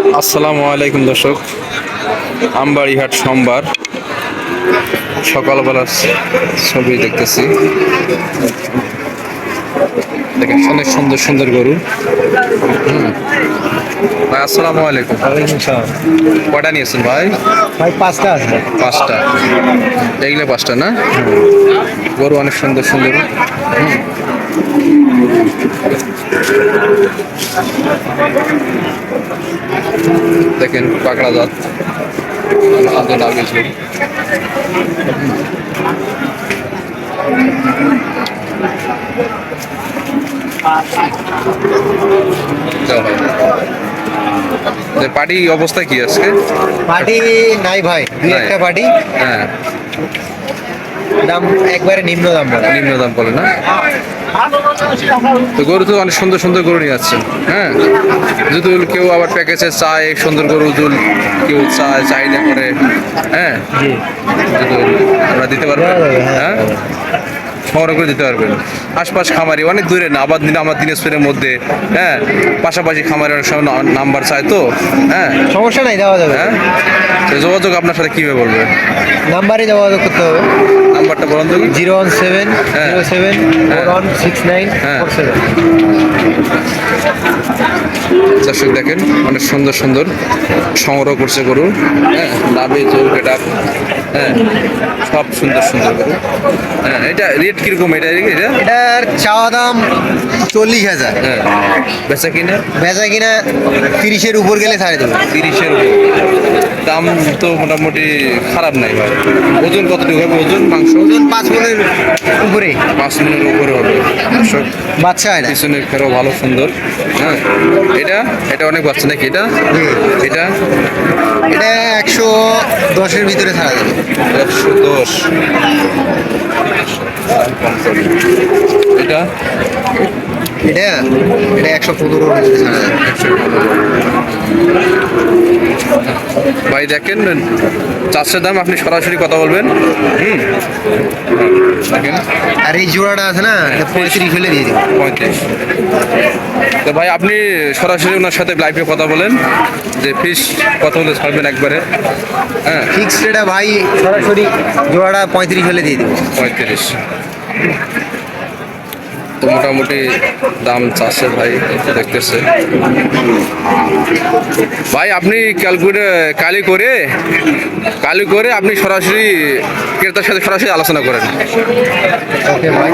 আসসালামু আলাইকুম দর্শক। আমবাড়িহাট সোমবার। সকালবেলা ছবি দেখতেছি। দেখেন অনেক সুন্দর সুন্দর গরু। ভাই আসসালামু আলাইকুম। কটা নিয়েছেন ভাই? ভাই পাঁচটা আছে। পাঁচটা। এইগুলো পাঁচটা না? গরু অনেক সুন্দর সুন্দর। দেখেন জাত। ঝুল। যাও ভাই। যে পার্টি অবস্থা কি আজকে পার্টি নাই ভাই দুই একটা পার্টি হ্যাঁ। দাম একবারে নিম্ন দাম বলে। নিম্ন দাম বলে না? তো গরু তো অনেক সুন্দর সুন্দর গরু নিয়ে আসছেন হ্যাঁ? যদি কেউ আবার প্যাকেজে চায় সুন্দর গরু দুল কেউ চায় চাহিদা করে। হ্যাঁ? আমরা দিতে পারব। হ্যাঁ হ্যাঁ, সংগ্রহ করে দিতে পারবেন। আশপাশ খামারি অনেক দূরে না আবার দিন আমার দিনাজপুরের মধ্যে। হ্যাঁ? পাশাপাশি খামারি অনেক সময় নাম্বার চায় তো। হ্যাঁ? সমস্যা নাই দেওয়া যাবে। হ্যাঁ? যোগাযোগ আপনার সাথে কীভাবে বলবে? নাম্বারই যোগাযোগ করতে হবে। নাম্বারটা বলুন তো জিরো ওয়ান সেভেন হ্যাঁ। জিরো সেভেন হ্যাঁ। ওয়ান সিক্স নাইন হ্যাঁ। Four seven. দর্শক দেখেন অনেক সুন্দর সুন্দর সংগ্রহ করছে গরু। হ্যাঁ নাভি চোখ এটা হ্যাঁ সব সুন্দর সুন্দর গরু। হ্যাঁ এটা রেট কীরকম? এটা এটা? এটার চাওয়া দাম চল্লিশ হাজার। হ্যাঁ বেচা কিনা? বেচা কিনা তিরিশের উপর গেলে ছাড়ে দেবে। তিরিশের উপর। দাম তো মোটামুটি খারাপ নাই ভাই। ওজন কতটুকু হবে? ওজন মাংস? ওজন পাঁচ মনের উপরে। পাঁচ মিনিটের উপরে হবে। বাচ্চা এটা। পিছনে ফেরো ভালো সুন্দর। হ্যাঁ এটা? এটা অনেক বাচ্চা নাকি এটা? এটা? এটা একশো দশের ভিতরে ছাড়া যাবে। একশো দশ। এটা? এটা? এটা একশো পনেরোর ভিতরে ছাড়া যাবে। ভাই দেখেন চাষের দাম আপনি সরাসরি কথা বলবেন। হুম। আর এই জোড়াটা আছে না পঁয়ত্রিশ হলে দিয়ে পঁয়ত্রিশ। তো ভাই আপনি সরাসরি ওনার সাথে লাইভে কথা বলেন যে ফিস কত হলে ছাড়বেন একবারে। হ্যাঁ। ফিক্সড এটা ভাই সরাসরি জোড়াটা পঁয়ত্রিশ হলে দিয়ে দেবো পঁয়ত্রিশ। তো মোটামুটি দাম চাচ্ছে ভাই দেখতেছে। ভাই, আপনি ক্যালকুলেট কালি করে কালি করে আপনি সরাসরি ক্রেতার সাথে সরাসরি আলোচনা করেন। ভাই